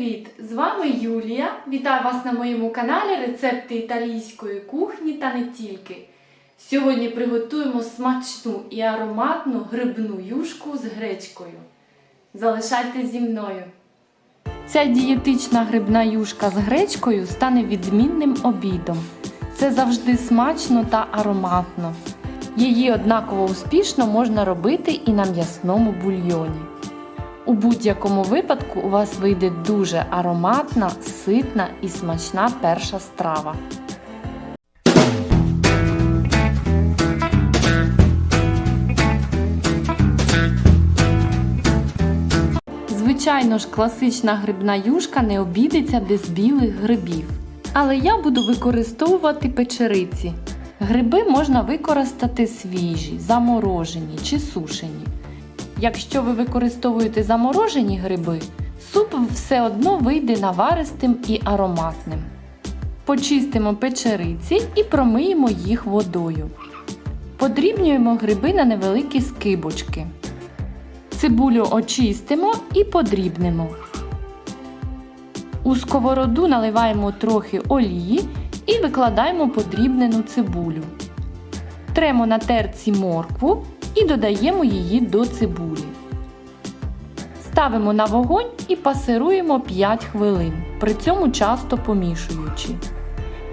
привіт! З вами Юлія. Вітаю вас на моєму каналі Рецепти італійської кухні та не тільки. Сьогодні приготуємо смачну і ароматну грибну юшку з гречкою. Залишайтесь зі мною. Ця дієтична грибна юшка з гречкою стане відмінним обідом. Це завжди смачно та ароматно. Її однаково успішно можна робити і на м'ясному бульйоні. У будь-якому випадку у вас вийде дуже ароматна, ситна і смачна перша страва. Звичайно ж, класична грибна юшка не обійдеться без білих грибів. Але я буду використовувати печериці. Гриби можна використати свіжі, заморожені чи сушені. Якщо ви використовуєте заморожені гриби, суп все одно вийде наваристим і ароматним. Почистимо печериці і промиємо їх водою. Подрібнюємо гриби на невеликі скибочки. Цибулю очистимо і подрібнемо. У сковороду наливаємо трохи олії і викладаємо подрібнену цибулю. Тремо на терці моркву і додаємо її до цибулі. Ставимо на вогонь і пасируємо 5 хвилин, при цьому часто помішуючи.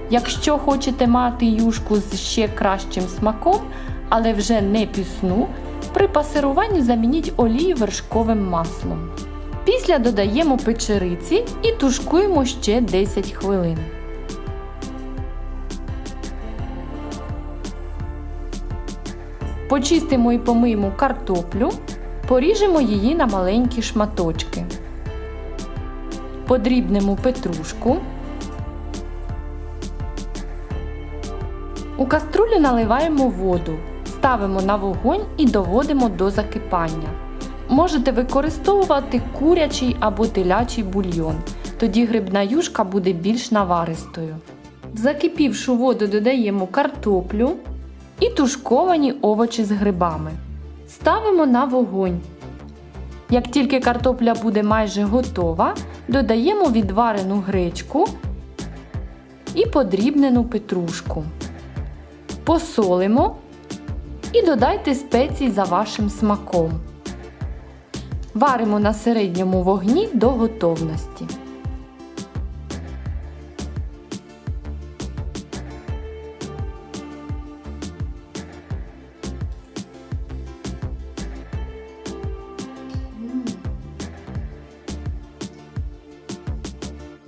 Якщо хочете мати юшку з ще кращим смаком, але вже не пісну, при пасируванні замініть олію вершковим маслом. Після додаємо печериці і тушкуємо ще 10 хвилин. Почистимо і помиємо картоплю, поріжемо її на маленькі шматочки. Подрібнемо петрушку. У каструлю наливаємо воду, ставимо на вогонь і доводимо до закипання. Можете використовувати курячий або телячий бульйон, тоді грибна юшка буде більш наваристою. В закипівшу воду додаємо картоплю і тушковані овочі з грибами. Ставимо на вогонь. Як тільки картопля буде майже готова, додаємо відварену гречку і подрібнену петрушку. Посолимо і додайте спеції за вашим смаком. Варимо на середньому вогні до готовності.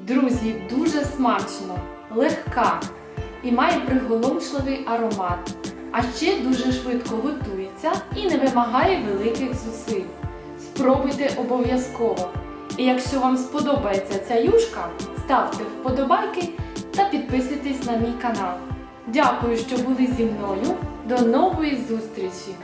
Друзі, дуже смачно, легка і має приголомшливий аромат. А ще дуже швидко готується і не вимагає великих зусиль. Спробуйте обов'язково. І якщо вам сподобається ця юшка, ставте вподобайки та підписуйтесь на мій канал. Дякую, що були зі мною. До нової зустрічі!